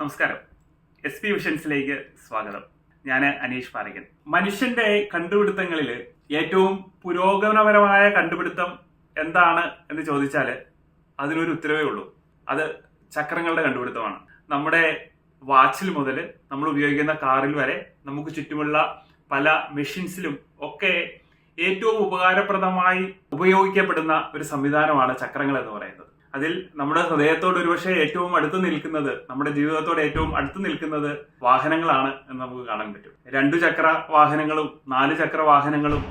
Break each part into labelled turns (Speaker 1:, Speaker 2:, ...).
Speaker 1: നമസ്കാരം. S P വിഷൻസിലേക്ക് സ്വാഗതം. ഞാൻ അനീഷ് പാറയ്ക്കൻ. മനുഷ്യന്റെ കണ്ടുപിടുത്തങ്ങളിൽ ഏറ്റവും പുരോഗമനപരമായ കണ്ടുപിടുത്തം എന്താണ് എന്ന് ചോദിച്ചാൽ അതിനൊരു ഉത്തരവേ ഉള്ളൂ. അത് ചക്രങ്ങളുടെ കണ്ടുപിടുത്തമാണ്. നമ്മുടെ വാച്ചിൽ മുതൽ നമ്മൾ ഉപയോഗിക്കുന്ന കാറിൽ വരെ നമുക്ക് ചുറ്റുമുള്ള പല മെഷീൻസിലും ഒക്കെ ഏറ്റവും ഉപകാരപ്രദമായി ഉപയോഗിക്കപ്പെടുന്ന ഒരു സംവിധാനമാണ് ചക്രങ്ങൾ എന്ന് പറയുന്നത്. അതിൽ നമ്മുടെ ഹൃദയത്തോട് ഒരുപക്ഷെ ഏറ്റവും അടുത്ത് നിൽക്കുന്നത് നമ്മുടെ ജീവിതത്തോട് ഏറ്റവും അടുത്ത് നിൽക്കുന്നത് വാഹനങ്ങളാണ് എന്ന് നമുക്ക് കാണാൻ പറ്റും. രണ്ടു ചക്ര വാഹനങ്ങളും നാല് ചക്ര വാഹനങ്ങളും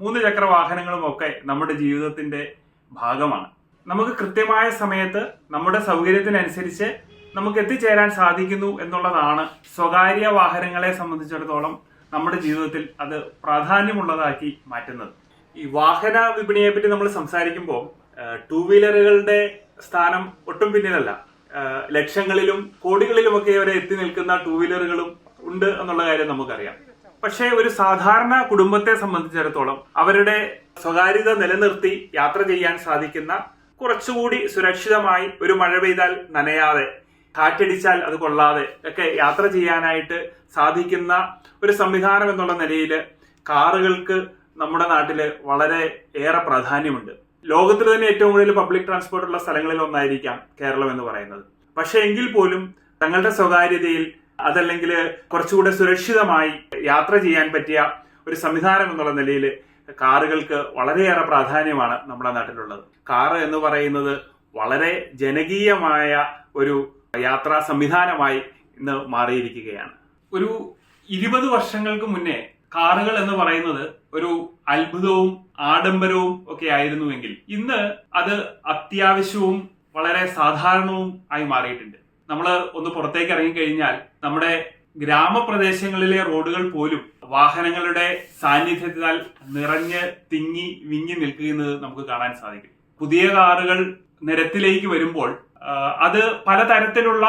Speaker 1: മൂന്ന് ചക്ര വാഹനങ്ങളും ഒക്കെ നമ്മുടെ ജീവിതത്തിന്റെ ഭാഗമാണ്. നമുക്ക് കൃത്യമായ സമയത്ത് നമ്മുടെ സൗകര്യത്തിനനുസരിച്ച് നമുക്ക് എത്തിച്ചേരാൻ സാധിക്കുന്നു എന്നുള്ളതാണ് സ്വകാര്യ വാഹനങ്ങളെ സംബന്ധിച്ചിടത്തോളം നമ്മുടെ ജീവിതത്തിൽ അത് പ്രാധാന്യമുള്ളതാക്കി മാറ്റുന്നത്. ഈ വാഹന വിപണിയെ പറ്റി നമ്മൾ സംസാരിക്കുമ്പോൾ ടൂ വീലറുകളുടെ സ്ഥാനം ഒട്ടും പിന്നിലല്ല. ലക്ഷങ്ങളിലും കോടികളിലുമൊക്കെ വരെ എത്തി നിൽക്കുന്ന ടൂ വീലറുകളും ഉണ്ട് എന്നുള്ള കാര്യം നമുക്കറിയാം. പക്ഷേ ഒരു സാധാരണ കുടുംബത്തെ സംബന്ധിച്ചിടത്തോളം അവരുടെ സ്വകാര്യത നിലനിർത്തി യാത്ര ചെയ്യാൻ സാധിക്കുന്ന കുറച്ചുകൂടി സുരക്ഷിതമായി ഒരു മഴ പെയ്താൽ നനയാതെ കാറ്റടിച്ചാൽ അത് കൊള്ളാതെ ഒക്കെ യാത്ര ചെയ്യാനായിട്ട് സാധിക്കുന്ന ഒരു സംവിധാനം എന്നുള്ള നിലയിൽ കാറുകൾക്ക് നമ്മുടെ നാട്ടിൽ വളരെ ഏറെ പ്രാധാന്യമുണ്ട്. ലോകത്തിൽ തന്നെ ഏറ്റവും കൂടുതൽ പബ്ലിക് ട്രാൻസ്പോർട്ട് ഉള്ള സ്ഥലങ്ങളിൽ ഒന്നായിരിക്കാം കേരളം എന്ന് പറയുന്നത്. പക്ഷെ എങ്കിൽ പോലും തങ്ങളുടെ സ്വകാര്യതയിൽ അതല്ലെങ്കിൽ കുറച്ചുകൂടെ സുരക്ഷിതമായി യാത്ര ചെയ്യാൻ പറ്റിയ ഒരു സംവിധാനം എന്നുള്ള നിലയിൽ കാറുകൾക്ക് വളരെയേറെ പ്രാധാന്യമാണ് നമ്മുടെ നാട്ടിലുള്ളത്. കാറ് എന്ന് പറയുന്നത് വളരെ ജനകീയമായ ഒരു യാത്രാ സംവിധാനമായി ഇന്ന് മാറിയിരിക്കുകയാണ്. ഒരു ഇരുപത് വർഷങ്ങൾക്ക് മുന്നേ കാറുകൾ എന്ന് പറയുന്നത് ഒരു അത്ഭുതവും ആഡംബരവും ഒക്കെ ആയിരുന്നുവെങ്കിൽ ഇന്ന് അത് അത്യാവശ്യവും വളരെ സാധാരണവും ആയി മാറിയിട്ടുണ്ട്. നമ്മൾ ഒന്ന് പുറത്തേക്ക് ഇറങ്ങിക്കഴിഞ്ഞാൽ നമ്മുടെ ഗ്രാമപ്രദേശങ്ങളിലെ റോഡുകൾ പോലും വാഹനങ്ങളുടെ സാന്നിധ്യത്താൽ നിറഞ്ഞ് തിങ്ങി വിങ്ങി നിൽക്കുന്നത് നമുക്ക് കാണാൻ സാധിക്കും. പുതിയ കാറുകൾ നിരത്തിലേക്ക് വരുമ്പോൾ അത് പലതരത്തിലുള്ള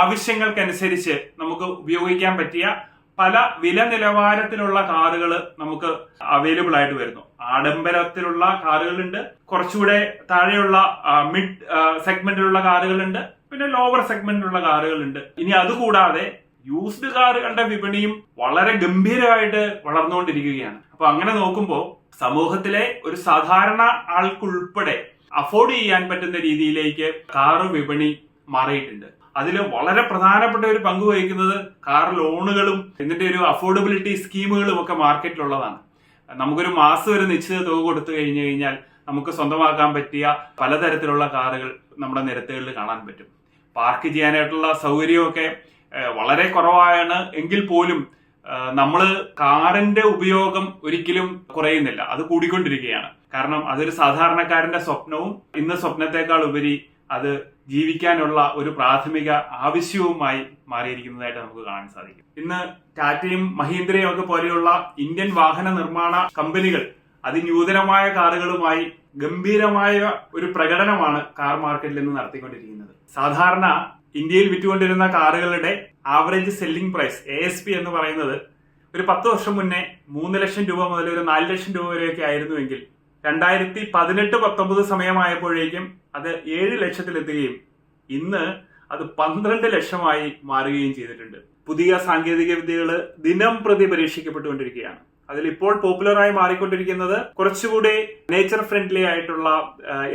Speaker 1: ആവശ്യങ്ങൾക്കനുസരിച്ച് നമുക്ക് ഉപയോഗിക്കാൻ പറ്റിയ പല വില നിലവാരത്തിലുള്ള കാറുകൾ നമുക്ക് അവൈലബിൾ ആയിട്ട് വരുന്നു. ആഡംബരത്തിലുള്ള കാറുകളുണ്ട്. കുറച്ചുകൂടെ താഴെയുള്ള മിഡ് സെഗ്മെന്റിലുള്ള കാറുകളുണ്ട്. പിന്നെ ലോവർ സെഗ്മെന്റിലുള്ള കാറുകളുണ്ട്. ഇനി അതുകൂടാതെ യൂസ്ഡ് കാറുകളുടെ വിപണിയും വളരെ ഗംഭീരമായിട്ട് വളർന്നുകൊണ്ടിരിക്കുകയാണ്. അപ്പൊ അങ്ങനെ നോക്കുമ്പോൾ സമൂഹത്തിലെ ഒരു സാധാരണ ആൾക്കുൾപ്പെടെ അഫോർഡ് ചെയ്യാൻ പറ്റുന്ന രീതിയിലേക്ക് കാറ് വിപണി മാറിയിട്ടുണ്ട്. അതിൽ വളരെ പ്രധാനപ്പെട്ട ഒരു പങ്ക് വഹിക്കുന്നത് കാർ ലോണുകളും എന്നിട്ട് ഒരു അഫോർഡബിലിറ്റി സ്കീമുകളും ഒക്കെ മാർക്കറ്റിലുള്ളതാണ്. നമുക്കൊരു മാസം ഒരു നിശ്ചിത തുക കൊടുത്തു കഴിഞ്ഞു കഴിഞ്ഞാൽ നമുക്ക് സ്വന്തമാക്കാൻ പറ്റിയ പലതരത്തിലുള്ള കാറുകൾ നമ്മുടെ നിരത്തുകളിൽ കാണാൻ പറ്റും. പാർക്ക് ചെയ്യാനായിട്ടുള്ള സൗകര്യമൊക്കെ വളരെ കുറവാണ് എങ്കിൽ പോലും നമ്മൾ കാറിന്റെ ഉപയോഗം ഒരിക്കലും കുറയുന്നില്ല. അത് കൂടിക്കൊണ്ടിരിക്കുകയാണ്. കാരണം അതൊരു സാധാരണക്കാരന്റെ സ്വപ്നവും ഇന്ന് സ്വപ്നത്തെക്കാൾ ഉപരി അത് ജീവിക്കാനുള്ള ഒരു പ്രാഥമിക ആവശ്യവുമായി മാറിയിരിക്കുന്നതായിട്ട് നമുക്ക് കാണാൻ സാധിക്കും. ഇന്ന് ടാറ്റയും മഹീന്ദ്രയും ഒക്കെ പോലെയുള്ള ഇന്ത്യൻ വാഹന നിർമ്മാണ കമ്പനികൾ അതിനൂതനമായ കാറുകളുമായി ഗംഭീരമായ ഒരു പ്രകടനമാണ് കാർ മാർക്കറ്റിൽ നിന്ന് നടത്തിക്കൊണ്ടിരിക്കുന്നത്. സാധാരണ ഇന്ത്യയിൽ വിറ്റുകൊണ്ടിരുന്ന കാറുകളുടെ average selling price A S P എന്ന് പറയുന്നത് ഒരു പത്ത് വർഷം മുന്നേ മൂന്ന് ലക്ഷം രൂപ മുതൽ ഒരു നാല് ലക്ഷം രൂപ വരെയൊക്കെ ആയിരുന്നുവെങ്കിൽ രണ്ടായിരത്തി പതിനെട്ട് പത്തൊമ്പത് സമയമായപ്പോഴേക്കും അത് ഏഴ് ലക്ഷത്തിലെത്തുകയും ഇന്ന് അത് പന്ത്രണ്ട് ലക്ഷമായി മാറുകയും ചെയ്തിട്ടുണ്ട്. പുതിയ സാങ്കേതിക വിദ്യകൾ ദിനം പ്രതി പരീക്ഷിക്കപ്പെട്ടുകൊണ്ടിരിക്കുകയാണ്. അതിൽ ഇപ്പോൾ പോപ്പുലറായി മാറിക്കൊണ്ടിരിക്കുന്നത് കുറച്ചുകൂടി നേച്ചർ ഫ്രണ്ട്ലി ആയിട്ടുള്ള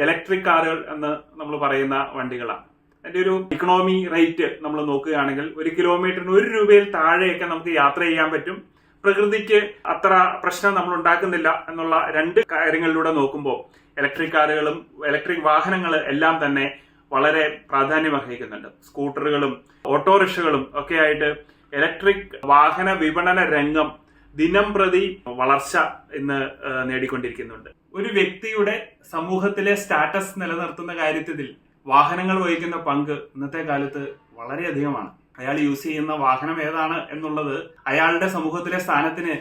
Speaker 1: ഇലക്ട്രിക് കാറുകൾ എന്ന് നമ്മൾ പറയുന്ന വണ്ടികളാണ്. അതിന്റെ ഒരു ഇക്കണോമി റേറ്റ് നമ്മൾ നോക്കുകയാണെങ്കിൽ ഒരു കിലോമീറ്ററിന് ഒരു രൂപയിൽ താഴെയൊക്കെ നമുക്ക് യാത്ര ചെയ്യാൻ പറ്റും. പ്രകൃതിക്ക് അത്ര പ്രശ്നം നമ്മൾ ഉണ്ടാക്കുന്നില്ല എന്നുള്ള രണ്ട് കാര്യങ്ങളിലൂടെ നോക്കുമ്പോൾ ഇലക്ട്രിക് കാറുകളും ഇലക്ട്രിക് വാഹനങ്ങൾ എല്ലാം തന്നെ വളരെ പ്രാധാന്യം അർഹിക്കുന്നുണ്ട്. സ്കൂട്ടറുകളും ഓട്ടോറിക്ഷകളും ഒക്കെ ആയിട്ട് ഇലക്ട്രിക് വാഹന വിപണന രംഗം ദിനം പ്രതി വളർച്ച ഇന്ന് നേടിക്കൊണ്ടിരിക്കുന്നുണ്ട്. ഒരു വ്യക്തിയുടെ സമൂഹത്തിലെ സ്റ്റാറ്റസ് നിലനിർത്തുന്ന കാര്യത്തിൽ വാഹനങ്ങൾ വഹിക്കുന്ന പങ്ക് ഇന്നത്തെ കാലത്ത് വളരെയധികമാണ്. അയാൾ യൂസ് ചെയ്യുന്ന വാഹനം ഏതാണ് എന്നുള്ളത് അയാളുടെ സമൂഹത്തിലെ സ്ഥാനത്തിന്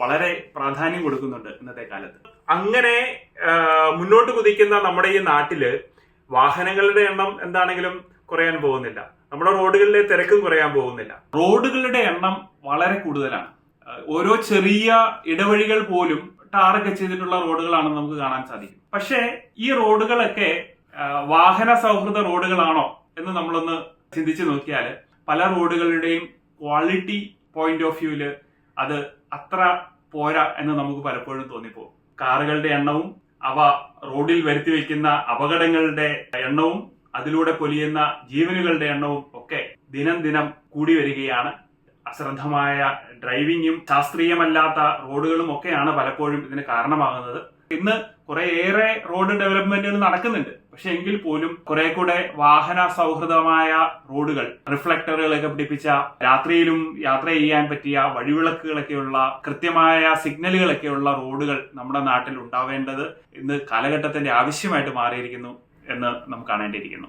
Speaker 1: വളരെ പ്രാധാന്യം കൊടുക്കുന്നുണ്ട് ഇന്നത്തെ കാലത്ത്. അങ്ങനെ മുന്നോട്ട് കുതിക്കുന്ന നമ്മുടെ ഈ നാട്ടിൽ വാഹനങ്ങളുടെ എണ്ണം എന്താണെങ്കിലും കുറയാൻ പോകുന്നില്ല. നമ്മുടെ റോഡുകളിലെ തിരക്കും കുറയാൻ പോകുന്നില്ല. റോഡുകളുടെ എണ്ണം വളരെ കൂടുതലാണ്. ഓരോ ചെറിയ ഇടവഴികൾ പോലും ടാറൊക്കെ ചെയ്തിട്ടുള്ള റോഡുകളാണെന്ന് നമുക്ക് കാണാൻ സാധിക്കും. പക്ഷേ ഈ റോഡുകളൊക്കെ വാഹന സൗഹൃദ റോഡുകളാണോ എന്ന് നമ്മളൊന്ന് ചിന്തിച്ചു നോക്കിയാൽ പല റോഡുകളുടെയും ക്വാളിറ്റി പോയിന്റ് ഓഫ് വ്യൂവിൽ അത് അത്ര പോരാ എന്ന് നമുക്ക് പലപ്പോഴും തോന്നിപ്പോകും. കാറുകളുടെ എണ്ണവും അവ റോഡിൽ വരുത്തി വെക്കുന്ന അപകടങ്ങളുടെ എണ്ണവും അതിലൂടെ പൊലിയുന്ന ജീവനുകളുടെ എണ്ണവും ഒക്കെ ദിനം ദിനം കൂടി വരികയാണ്. അശ്രദ്ധമായ ഡ്രൈവിങ്ങും ശാസ്ത്രീയമല്ലാത്ത റോഡുകളും ഒക്കെയാണ് പലപ്പോഴും ഇതിന് കാരണമാകുന്നത്. ഇന്ന് കുറേയേറെ റോഡ് ഡെവലപ്മെന്റുകൾ നടക്കുന്നുണ്ട്. പക്ഷെ എങ്കിൽ പോലും കുറെ കൂടെ വാഹന സൗഹൃദമായ റോഡുകൾ റിഫ്ലക്ടറുകളൊക്കെ പിടിപ്പിച്ച രാത്രിയിലും യാത്ര ചെയ്യാൻ പറ്റിയ വഴിവിളക്കുകളൊക്കെയുള്ള കൃത്യമായ സിഗ്നലുകളൊക്കെയുള്ള റോഡുകൾ നമ്മുടെ നാട്ടിൽ ഉണ്ടാവേണ്ടത് ഇന്ന് കാലഘട്ടത്തിന്റെ ആവശ്യമായിട്ട് മാറിയിരിക്കുന്നു എന്ന് നമുക്ക് കാണേണ്ടിയിരിക്കുന്നു.